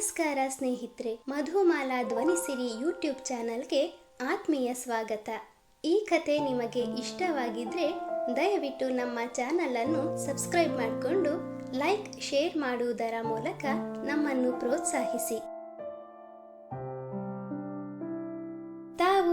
ನಮಸ್ಕಾರ ಸ್ನೇಹಿತರೆ, ಮಧುಮಾಲಾ ಧ್ವನಿಸಿರಿ ಯೂಟ್ಯೂಬ್ ಚಾನಲ್ಗೆ ಆತ್ಮೀಯ ಸ್ವಾಗತ. ಈ ಕತೆ ನಿಮಗೆ ಇಷ್ಟವಾಗಿದ್ರೆ ದಯವಿಟ್ಟು ನಮ್ಮ ಚಾನಲ್ ಅನ್ನು ಸಬ್ಸ್ಕ್ರೈಬ್ ಮಾಡಿಕೊಂಡು ಲೈಕ್, ಶೇರ್ ಮಾಡುವುದರ ಮೂಲಕ ನಮ್ಮನ್ನು ಪ್ರೋತ್ಸಾಹಿಸಿ.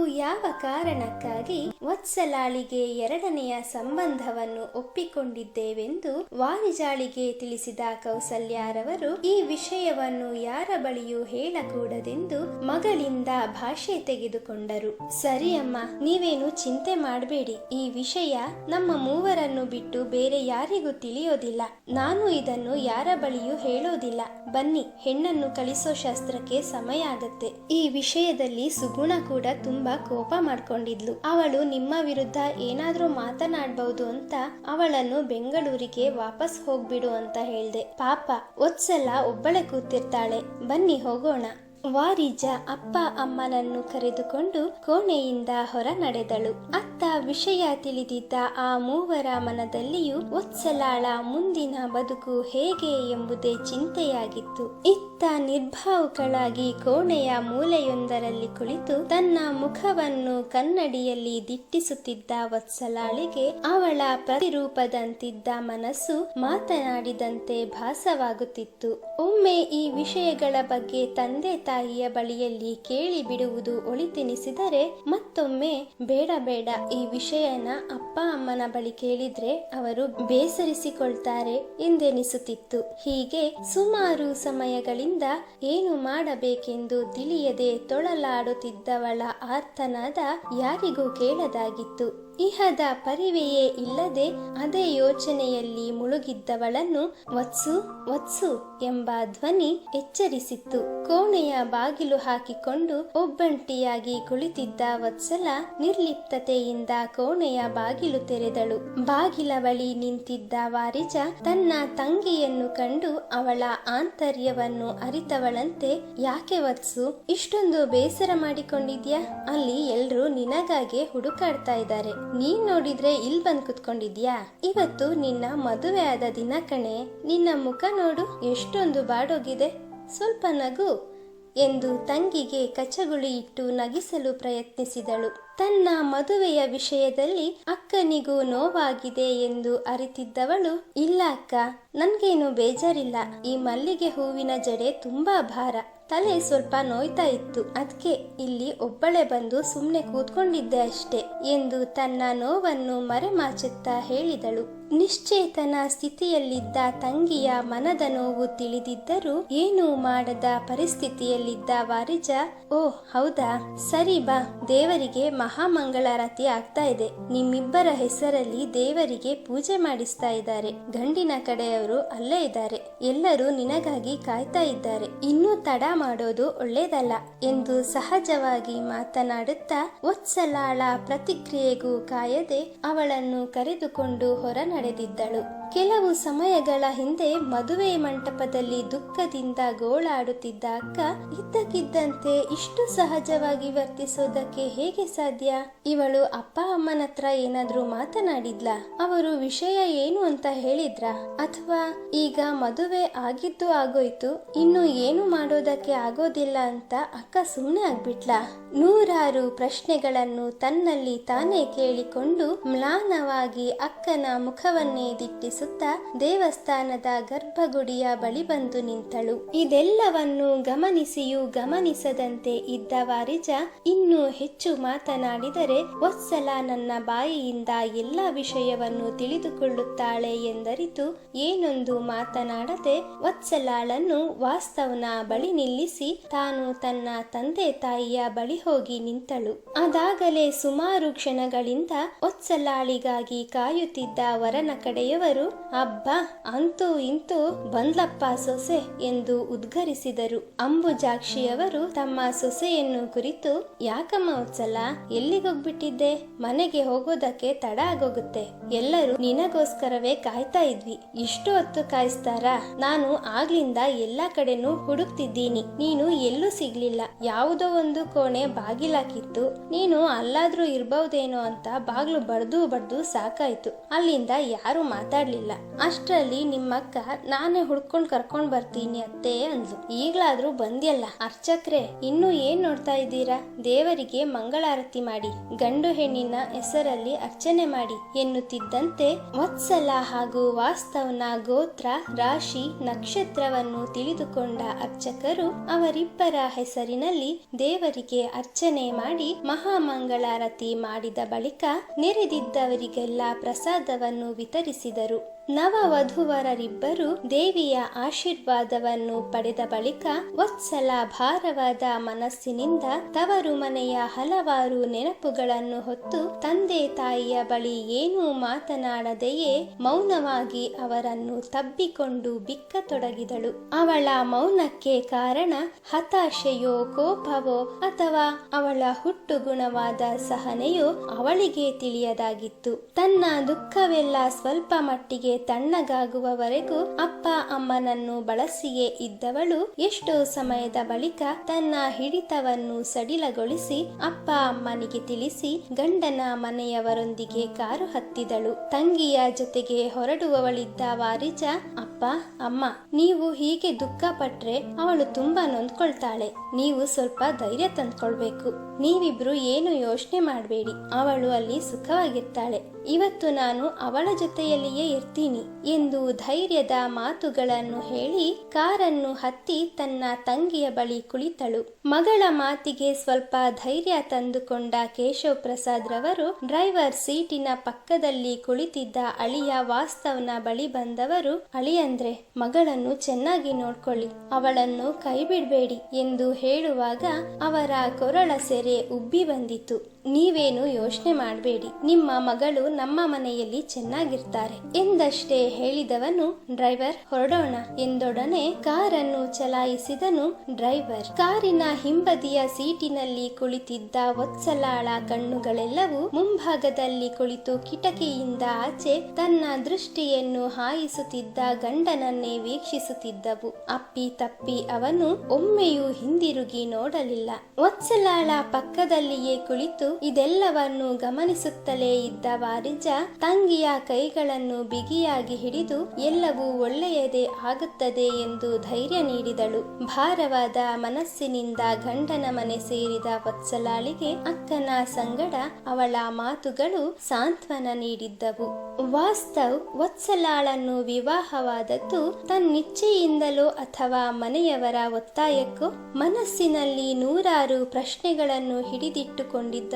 ಯಾವ ಕಾರಣಕ್ಕಾಗಿ ವತ್ಸಲಾಳಿಗೆ ಎರಡನೆಯ ಸಂಬಂಧವನ್ನು ಒಪ್ಪಿಕೊಂಡಿದ್ದೇವೆಂದು ವಾರಿಜಾಳಿಗೆ ತಿಳಿಸಿದ ಕೌಸಲ್ಯಾರವರು, ಈ ವಿಷಯವನ್ನು ಯಾರ ಬಳಿಯೂ ಹೇಳಕೂಡದೆಂದು ಮಗಳಿಂದ ಭಾಷೆ ತೆಗೆದುಕೊಂಡರು. ಸರಿಯಮ್ಮ ನೀವೇನು ಚಿಂತೆ ಮಾಡಬೇಡಿ. ಈ ವಿಷಯ ನಮ್ಮ ಮೂವರನ್ನು ಬಿಟ್ಟು ಬೇರೆ ಯಾರಿಗೂ ತಿಳಿಯೋದಿಲ್ಲ. ನಾನು ಇದನ್ನು ಯಾರ ಬಳಿಯೂ ಹೇಳೋದಿಲ್ಲ. ಬನ್ನಿ, ಹೆಣ್ಣನ್ನು ಕಳಿಸೋ ಶಾಸ್ತ್ರಕ್ಕೆ ಸಮಯ ಆಗತ್ತೆ. ಈ ವಿಷಯದಲ್ಲಿ ಸುಗುಣ ಕೂಡ ತುಂಬಾ ಕೋಪ ಮಾಡ್ಕೊಂಡಿದ್ಲು. ಅವಳು ನಿಮ್ಮ ವಿರುದ್ಧ ಏನಾದ್ರೂ ಮಾತನಾಡಬಹುದು ಅಂತ ಅವಳನ್ನು ಬೆಂಗಳೂರಿಗೆ ವಾಪಸ್ ಹೋಗ್ಬಿಡು ಅಂತ ಹೇಳ್ದೆ. ಪಾಪ ಒತ್ಸಲ ಒಬ್ಬಳೆ ಕೂತಿರ್ತಾಳೆ. ಬನ್ನಿ ಹೋಗೋಣ. ವಾರಿಜ ಅಪ್ಪ ಅಮ್ಮನನ್ನು ಕರೆದುಕೊಂಡು ಕೋಣೆಯಿಂದ ಹೊರ ನಡೆದಳು. ಅತ್ತ ವಿಷಯ ತಿಳಿದಿದ್ದ ಆ ಮೂವರ ಮನದಲ್ಲಿಯೂ ಒತ್ಸಲಾಳ ಮುಂದಿನ ಬದುಕು ಹೇಗೆ ಎಂಬುದೇ ಚಿಂತೆಯಾಗಿತ್ತು. ಇತ್ತ ನಿರ್ಭಾವುಕಳಾಗಿ ಕೋಣೆಯ ಮೂಲೆಯೊಂದರಲ್ಲಿ ಕುಳಿತು ತನ್ನ ಮುಖವನ್ನು ಕನ್ನಡಿಯಲ್ಲಿ ದಿಟ್ಟಿಸುತ್ತಿದ್ದ ವತ್ಸಲಾಳಿಗೆ ಅವಳ ಪ್ರತಿರೂಪದಂತಿದ್ದ ಮನಸ್ಸು ಮಾತನಾಡಿದಂತೆ ಭಾಸವಾಗುತ್ತಿತ್ತು. ಒಮ್ಮೆ ಈ ವಿಷಯಗಳ ಬಗ್ಗೆ ತಂದೆ ತಾಯಿಯ ಬಳಿಯಲ್ಲಿ ಕೇಳಿ ಬಿಡುವುದು ಒಳಿತೆನಿಸಿದರೆ ಮತ್ತೊಮ್ಮೆ ಬೇಡ ಬೇಡ ಈ ವಿಷಯನ ಅಪ್ಪ ಅಮ್ಮನ ಬಳಿ ಕೇಳಿದ್ರೆ ಅವರು ಬೇಸರಿಸಿಕೊಳ್ತಾರೆ ಎಂದೆನಿಸುತ್ತಿತ್ತು. ಹೀಗೆ ಸುಮಾರು ಸಮಯಗಳಿಂದ ಏನು ಮಾಡಬೇಕೆಂದು ತಿಳಿಯದೆ ತೊಳಲಾಡುತ್ತಿದ್ದವಳ ಆರ್ತನಾದ ಯಾರಿಗೂ ಕೇಳದಾಗಿತ್ತು. ಇಹದ ಪರಿವೆಯೇ ಇಲ್ಲದೆ ಅದೇ ಯೋಚನೆಯಲ್ಲಿ ಮುಳುಗಿದ್ದವಳನ್ನು ವತ್ಸು ವತ್ಸು ಎಂಬ ಧ್ವನಿ ಎಚ್ಚರಿಸಿತ್ತು. ಕೋಣೆಯ ಬಾಗಿಲು ಹಾಕಿಕೊಂಡು ಒಬ್ಬಂಟಿಯಾಗಿ ಕುಳಿತಿದ್ದ ವತ್ಸಲ ನಿರ್ಲಿಪ್ತತೆಯಿಂದ ಕೋಣೆಯ ಬಾಗಿಲು ತೆರೆದಳು. ಬಾಗಿಲ ಬಳಿ ನಿಂತಿದ್ದ ವಾರಿಜ ತನ್ನ ತಂಗಿಯನ್ನು ಕಂಡು ಅವಳ ಆಂತರ್ಯವನ್ನು ಅರಿತವಳಂತೆ, ಯಾಕೆ ವತ್ಸು, ಇಷ್ಟೊಂದು ಬೇಸರ ಮಾಡಿಕೊಂಡಿದ್ಯಾ? ಅಲ್ಲಿ ಎಲ್ರೂ ನಿನಗಾಗೆ ಹುಡುಕಾಡ್ತಾ ಇದ್ದಾರೆ. ನೀನ್ ನೋಡಿದ್ರೆ ಇಲ್ ಬಂದ್ ಕುತ್ಕೊಂಡಿದ್ಯಾ? ಇವತ್ತು ನಿನ್ನ ಮದುವೆ ಆದ ದಿನ ಕಣೆ, ನಿನ್ನ ಮುಖ ನೋಡು, ಎಷ್ಟೊಂದು ಬಾಡೋಗಿದೆ. ಸ್ವಲ್ಪ ನಗು ಎಂದು ತಂಗಿಗೆ ಕಚಗುಳಿ ಇಟ್ಟು ನಗಿಸಲು ಪ್ರಯತ್ನಿಸಿದಳು. ತನ್ನ ಮದುವೆಯ ವಿಷಯದಲ್ಲಿ ಅಕ್ಕನಿಗೂ ನೋವಾಗಿದೆ ಎಂದು ಅರಿತಿದ್ದವಳು, ಇಲ್ಲ ಅಕ್ಕ, ನನ್ಗೇನು ಬೇಜಾರಿಲ್ಲ. ಈ ಮಲ್ಲಿಗೆ ಹೂವಿನ ಜಡೆ ತುಂಬಾ ಭಾರ. ತಲೆ ಸ್ವಲ್ಪ ನೋಯ್ತಾ ಇತ್ತು. ಅದಕ್ಕೆ ಇಲ್ಲಿ ಒಬ್ಬಳೆ ಬಂದು ಸುಮ್ಮನೆ ಕೂತ್ಕೊಂಡಿದ್ದೆ ಅಷ್ಟೇ ಎಂದು ತನ್ನ ನೋವನ್ನು ಮರೆಮಾಚುತ್ತಾ ಹೇಳಿದಳು. ನಿಶ್ಚೇತನ ಸ್ಥಿತಿಯಲ್ಲಿದ್ದ ತಂಗಿಯ ಮನದ ನೋವು ತಿಳಿದಿದ್ದರೂ ಏನೂ ಮಾಡದ ಪರಿಸ್ಥಿತಿಯಲ್ಲಿದ್ದ ವಾರಿಜ, ಓ ಹೌದಾ? ಸರಿ ಬಾ, ದೇವರಿಗೆ ಮಹಾಮಂಗಳಾರತಿ ಆಗ್ತಾ ಇದೆ. ನಿಮ್ಮಿಬ್ಬರ ಹೆಸರಲ್ಲಿ ದೇವರಿಗೆ ಪೂಜೆ ಮಾಡಿಸ್ತಾ ಇದ್ದಾರೆ. ಗಂಡಿನ ಕಡೆಯವರು ಅಲ್ಲೇ ಇದ್ದಾರೆ. ಎಲ್ಲರೂ ನಿನಗಾಗಿ ಕಾಯ್ತಾ ಇದ್ದಾರೆ. ಇನ್ನೂ ತಡ ಮಾಡೋದು ಒಳ್ಳೇದಲ್ಲ ಎಂದು ಸಹಜವಾಗಿ ಮಾತನಾಡುತ್ತಾ ಒತ್ಸಲಾಳ ಪ್ರತಿಕ್ರಿಯೆಗೂ ಕಾಯದೆ ಅವಳನ್ನು ಕರೆದುಕೊಂಡು ಹೊರ ನಡೆದಿದ್ದಳು. ಕೆಲವು ಸಮಯಗಳ ಹಿಂದೆ ಮದುವೆ ಮಂಟಪದಲ್ಲಿ ದುಃಖದಿಂದ ಗೋಳಾಡುತ್ತಿದ್ದ ಅಕ್ಕ, ಇದ್ದಕ್ಕಿದ್ದಂತೆ ಇಷ್ಟು ಸಹಜವಾಗಿ ವರ್ತಿಸೋದಕ್ಕೆ ಹೇಗೆ ಸಾಧ್ಯ? ಇವಳು ಅಪ್ಪ ಅಮ್ಮನ ಹತ್ರ ಏನಾದ್ರೂ ಮಾತನಾಡಿದ್ಲ? ಅವರು ವಿಷಯ ಏನು ಅಂತ ಹೇಳಿದ್ರ? ಅಥವಾ ಈಗ ಮದುವೆ ಆಗಿದ್ದು ಆಗೋಯ್ತು, ಇನ್ನು ಏನು ಮಾಡೋದಕ್ಕೆ ಆಗೋದಿಲ್ಲ ಅಂತ ಅಕ್ಕ ಸುಮ್ಮನೆ ಆಗ್ಬಿಟ್ಲ? ನೂರಾರು ಪ್ರಶ್ನೆಗಳನ್ನು ತನ್ನಲ್ಲಿ ತಾನೇ ಕೇಳಿಕೊಂಡು ಮ್ಲಾನವಾಗಿ ಅಕ್ಕನ ಮುಖವನ್ನೇ ದಿಟ್ಟಿಸುತ್ತಾ ದೇವಸ್ಥಾನದ ಗರ್ಭಗುಡಿಯ ಬಳಿ ಬಂದು ನಿಂತಳು. ಇದೆಲ್ಲವನ್ನು ಗಮನಿಸಿಯೂ ಗಮನಿಸದಂತೆ ಇದ್ದ ವಾರಿಜ ಇನ್ನೂ ಹೆಚ್ಚು ಮಾತನಾಡಿದರೆ, ವತ್ಸಲ ನನ್ನ ಬಾಯಿಯಿಂದ ಎಲ್ಲ ವಿಷಯವನ್ನು ತಿಳಿದುಕೊಳ್ಳುತ್ತಾಳೆ ಎಂದರಿತು ಏನೊಂದು ಮಾತನಾಡದೆ ವತ್ಸಲಾಳನ್ನು ವಾಸ್ತವನ ಬಳಿ ನಿಲ್ಲಿಸಿ ತಾನು ತನ್ನ ತಂದೆ ತಾಯಿಯ ಬಳಿ ಹೋಗಿ ನಿಂತಳು. ಅದಾಗಲೇ ಸುಮಾರು ಕ್ಷಣಗಳಿಂದ ಒತ್ಸಲಾಳಿಗಾಗಿ ಕಾಯುತ್ತಿದ್ದ ವರನ ಕಡೆಯವರು ಅಬ್ಬ, ಅಂತೂ ಇಂತೂ ಬಂದ್ಲಪ್ಪ ಸೊಸೆ ಎಂದು ಉದ್ಗರಿಸಿದರು. ಅಂಬುಜಾಕ್ಷಿಯವರು ತಮ್ಮ ಸೊಸೆಯನ್ನು ಕುರಿತು, ಯಾಕಮ್ಮ ಉತ್ಸಲ ಎಲ್ಲಿಗೋಗ್ಬಿಟ್ಟಿದ್ದೆ ಮನೆಗೆ ಹೋಗೋದಕ್ಕೆ ತಡ ಆಗೋಗುತ್ತೆ. ಎಲ್ಲರೂ ನಿನಗೋಸ್ಕರವೇ ಕಾಯ್ತಾ ಇದ್ವಿ. ಇಷ್ಟು ಹೊತ್ತು ಕಾಯಿಸ್ತಾರಾ? ನಾನು ಆಗ್ಲಿಂದ ಎಲ್ಲಾ ಕಡೆನೂ ಹುಡುಕ್ತಿದ್ದೀನಿ. ನೀನು ಎಲ್ಲೂ ಸಿಗ್ಲಿಲ್ಲ. ಯಾವುದೋ ಒಂದು ಕೋಣೆ ಬಾಗಿಲಾಕಿತ್ತು ನೀನು ಅಲ್ಲಾದ್ರೂ ಇರ್ಬಹುದೇನೋ ಅಂತ ಬಾಗ್ಲು ಬಡ್ದು ಬಡ್ದು ಸಾಕಾಯ್ತು. ಅಲ್ಲಿಂದ ಯಾರು ಮಾತಾಡ್ಲಿಲ್ಲ. ಗೊತ್ತಾಗ್ಲಿಲ್ಲ ಅಷ್ಟರಲ್ಲಿ ನಿಮ್ಮಕ್ಕ ನಾನೇ ಹುಡ್ಕೊಂಡ್ ಕರ್ಕೊಂಡ್ ಬರ್ತೀನಿ ಅತ್ತೆ ಅಂದ್ಲು. ಈಗ್ಲಾದ್ರೂ ಬಂದ್ಯಲ್ಲ ಅರ್ಚಕ್ರೆ, ಇನ್ನು ಏನ್ ನೋಡ್ತಾ ಇದ್ದೀರಾ? ದೇವರಿಗೆ ಮಂಗಳಾರತಿ ಮಾಡಿ, ಗಂಡು ಹೆಣ್ಣಿನ ಹೆಸರಲ್ಲಿ ಅರ್ಚನೆ ಮಾಡಿ ಎನ್ನುತ್ತಿದ್ದಂತೆ ವತ್ಸಲ ಹಾಗೂ ವಾಸ್ತವನ ಗೋತ್ರ, ರಾಶಿ, ನಕ್ಷತ್ರವನ್ನು ತಿಳಿದುಕೊಂಡ ಅರ್ಚಕರು ಅವರಿಬ್ಬರ ಹೆಸರಿನಲ್ಲಿ ದೇವರಿಗೆ ಅರ್ಚನೆ ಮಾಡಿ ಮಹಾಮಂಗಳಾರತಿ ಮಾಡಿದ ಬಳಿಕ ನೆರೆದಿದ್ದವರಿಗೆಲ್ಲ ಪ್ರಸಾದವನ್ನು ವಿತರಿಸಿದರು. ನವವಧುವರರಿಬ್ಬರು ದೇವಿಯ ಆಶೀರ್ವಾದವನ್ನು ಪಡೆದ ಬಳಿಕ ವತ್ಸಲ ಭಾರವಾದ ಮನಸ್ಸಿನಿಂದ ತವರು ಮನೆಯ ಹಲವಾರು ನೆನಪುಗಳನ್ನು ಹೊತ್ತು ತಂದೆ ತಾಯಿಯ ಬಳಿ ಏನೂ ಮಾತನಾಡದೆಯೇ ಮೌನವಾಗಿ ಅವರನ್ನು ತಬ್ಬಿಕೊಂಡು ಬಿಕ್ಕತೊಡಗಿದಳು. ಅವಳ ಮೌನಕ್ಕೆ ಕಾರಣ ಹತಾಶೆಯೋ ಕೋಪವೋ ಅಥವಾ ಅವಳ ಹುಟ್ಟು ಗುಣವಾದ ಸಹನೆಯೋ ಅವಳಿಗೆ ತಿಳಿಯದಾಗಿತ್ತು. ತನ್ನ ದುಃಖವೆಲ್ಲ ಸ್ವಲ್ಪ ಮಟ್ಟಿಗೆ ತಣ್ಣಗಾಗುವವರೆಗೂ ಅಪ್ಪ ಅಮ್ಮನನ್ನು ಬಳಸಿಯೇ ಇದ್ದವಳು ಎಷ್ಟೋ ಸಮಯದ ಬಳಿಕ ತನ್ನ ಹಿಡಿತವನ್ನು ಸಡಿಲಗೊಳಿಸಿ ಅಪ್ಪ ಅಮ್ಮನಿಗೆ ತಿಳಿಸಿ ಗಂಡನ ಮನೆಯವರೊಂದಿಗೆ ಕಾರು ಹತ್ತಿದಳು. ತಂಗಿಯ ಜೊತೆಗೆ ಹೊರಡುವವಳಿದ್ದ ವಾರಿಜ, ಅಪ್ಪ, ಅಮ್ಮ, ನೀವು ಹೀಗೆ ದುಃಖ ಪಟ್ರೆ ಅವಳು ತುಂಬಾ ನೊಂದ್ಕೊಳ್ತಾಳೆ. ನೀವು ಸ್ವಲ್ಪ ಧೈರ್ಯ ತಂದ್ಕೊಳ್ಬೇಕು. ನೀವಿಬ್ರು ಏನು ಯೋಚನೆ ಮಾಡಬೇಡಿ. ಅವಳು ಅಲ್ಲಿ ಸುಖವಾಗಿರ್ತಾಳೆ. ಇವತ್ತು ನಾನು ಅವಳ ಜೊತೆಯಲ್ಲಿಯೇ ಇರ್ತೀನಿ ಎಂದು ಧೈರ್ಯದ ಮಾತುಗಳನ್ನು ಹೇಳಿ ಕಾರನ್ನು ಹತ್ತಿ ತನ್ನ ತಂಗಿಯ ಬಳಿ ಕುಳಿತಳು. ಮಗಳ ಮಾತಿಗೆ ಸ್ವಲ್ಪ ಧೈರ್ಯ ತಂದುಕೊಂಡ ಕೇಶವ್ ಪ್ರಸಾದ್ ರವರು ಡ್ರೈವರ್ ಸೀಟಿನ ಪಕ್ಕದಲ್ಲಿ ಕುಳಿತಿದ್ದ ಅಳಿಯ ವಾಸ್ತವನ ಬಳಿ ಬಂದವರು, ಅಳಿಯಂದ್ರೆ, ಮಗಳನ್ನು ಚೆನ್ನಾಗಿ ನೋಡ್ಕೊಳ್ಳಿ, ಅವಳನ್ನು ಕೈ ಬಿಡಬೇಡಿ ಎಂದು ಹೇಳುವಾಗ ಅವರ ಕೊರಳ ಸೆರೆ ಉಬ್ಬಿ ಬಂದಿತು ನೀವೇನು ಯೋಚನೆ ಮಾಡಬೇಡಿ. ನಿಮ್ಮ ಮಗಳು ನಮ್ಮ ಮನೆಯಲ್ಲಿ ಚೆನ್ನಾಗಿರ್ತಾರೆ ಎಂದಷ್ಟೇ ಹೇಳಿದವನು ಡ್ರೈವರ್. ಹೊರಡೋಣ ಎಂದೊಡನೆ ಕಾರನ್ನು ಚಲಾಯಿಸಿದನು ಡ್ರೈವರ್. ಕಾರಿನ ಹಿಂಬದಿಯ ಸೀಟಿನಲ್ಲಿ ಕುಳಿತಿದ್ದ ಒತ್ಸಲಾಳ ಕಣ್ಣುಗಳೆಲ್ಲವೂ ಮುಂಭಾಗದಲ್ಲಿ ಕುಳಿತು ಕಿಟಕಿಯಿಂದ ಆಚೆ ತನ್ನ ದೃಷ್ಟಿಯನ್ನು ಹಾಯಿಸುತ್ತಿದ್ದ ಗಂಡನನ್ನೇ ವೀಕ್ಷಿಸುತ್ತಿದ್ದವು. ಅಪ್ಪಿ ತಪ್ಪಿ ಅವನು ಒಮ್ಮೆಯೂ ಹಿಂದಿರುಗಿ ನೋಡಲಿಲ್ಲ. ಒತ್ಸಲಾಳ ಪಕ್ಕದಲ್ಲಿಯೇ ಕುಳಿತು ಇದೆಲ್ಲವನ್ನು ಗಮನಿಸುತ್ತಲೇ ಇದ್ದ ವಾರಿಜ ತಂಗಿಯ ಕೈಗಳನ್ನು ಬಿಗಿಯಾಗಿ ಹಿಡಿದು ಎಲ್ಲವೂ ಒಳ್ಳೆಯದೇ ಆಗುತ್ತದೆ ಎಂದು ಧೈರ್ಯ ನೀಡಿದಳು. ಭಾರವಾದ ಮನಸ್ಸಿನಿಂದ ಗಂಡನ ಮನೆ ಸೇರಿದ ವತ್ಸಲಾಳಿಗೆ ಅಕ್ಕನ ಸಂಗಡ ಅವಳ ಮಾತುಗಳು ಸಾಂತ್ವನ ನೀಡಿದ್ದವು. ವಾಸ್ತವ್ ವತ್ಸಲಾಳನ್ನು ವಿವಾಹವಾದದ್ದು ತನ್ನಿಚ್ಛೆಯಿಂದಲೋ ಅಥವಾ ಮನೆಯವರ ಒತ್ತಾಯಕ್ಕೋ ಮನಸ್ಸಿನಲ್ಲಿ ನೂರಾರು ಪ್ರಶ್ನೆಗಳನ್ನು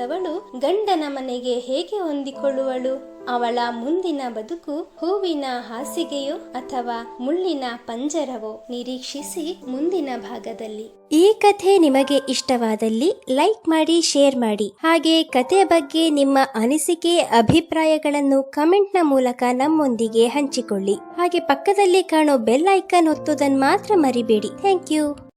ಹಿಡಿದಿಟ್ಟುಕೊಂಡಿದ್ದವಳು ಗಂಡನ ಮನೆಗೆ ಹೇಗೆ ಹೊಂದಿಕೊಳ್ಳುವಳು? ಅವಳ ಮುಂದಿನ ಬದುಕು ಹೂವಿನ ಹಾಸಿಗೆಯೋ ಅಥವಾ ಮುಳ್ಳಿನ ಪಂಜರವೋ? ನಿರೀಕ್ಷಿಸಿ ಮುಂದಿನ ಭಾಗದಲ್ಲಿ. ಈ ಕಥೆ ನಿಮಗೆ ಇಷ್ಟವಾದಲ್ಲಿ ಲೈಕ್ ಮಾಡಿ, ಶೇರ್ ಮಾಡಿ. ಹಾಗೆ ಕಥೆ ಬಗ್ಗೆ ನಿಮ್ಮ ಅನಿಸಿಕೆ, ಅಭಿಪ್ರಾಯಗಳನ್ನು ಕಮೆಂಟ್ನ ಮೂಲಕ ನಮ್ಮೊಂದಿಗೆ ಹಂಚಿಕೊಳ್ಳಿ. ಹಾಗೆ ಪಕ್ಕದಲ್ಲಿ ಕಾಣೋ ಬೆಲ್ ಐಕಾನ್ ಒತ್ತೋದನ್ನು ಮಾತ್ರ ಮರಿಬೇಡಿ. Thank you.